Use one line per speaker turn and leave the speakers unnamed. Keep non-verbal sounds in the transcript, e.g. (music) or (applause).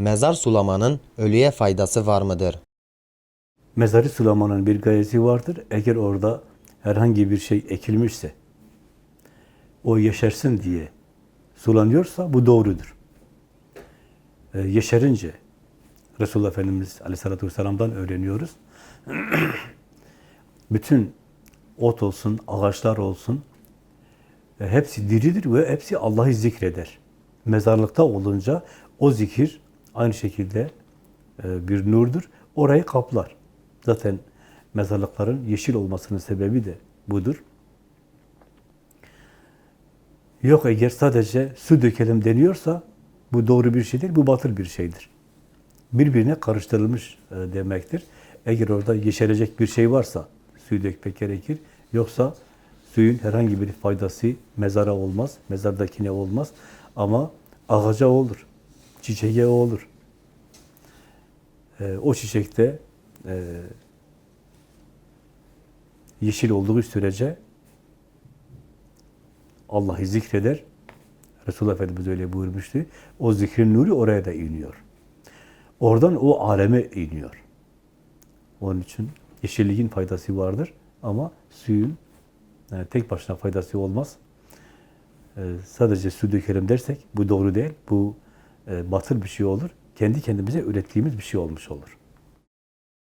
Mezar sulamanın ölüye faydası var mıdır?
Mezarı sulamanın bir gayesi vardır. Eğer orada herhangi bir şey ekilmişse, o yeşersin diye sulanıyorsa bu doğrudur. Ee, yeşerince, Resulullah Efendimiz Aleyhisselatü Vesselam'dan öğreniyoruz. (clears throat) Bütün ot olsun, ağaçlar olsun, e, hepsi diridir ve hepsi Allah'ı zikreder. Mezarlıkta olunca o zikir aynı şekilde e, bir nurdur. Orayı kaplar. Zaten mezarlıkların yeşil olmasının sebebi de budur. Yok eğer sadece su dökelim deniyorsa bu doğru bir şeydir, bu batıl bir şeydir. Birbirine karıştırılmış e, demektir. Eğer orada yeşerecek bir şey varsa suyu dökmek gerekir. Yoksa suyun herhangi bir faydası mezara olmaz, mezardakine olmaz. Ama ağaca olur, çiçeğe olur. E, o çiçekte e, yeşil olduğu sürece Allah'ı zikreder. Resulullah Efendimiz öyle buyurmuştu. O zikrin nuru oraya da iniyor. Oradan o aleme iniyor. Onun için yeşilliğin faydası vardır ama suyun e, tek başına faydası olmaz. E, sadece su dökelim dersek bu doğru değil. Bu batıl bir şey olur. Kendi kendimize ürettiğimiz bir şey olmuş olur.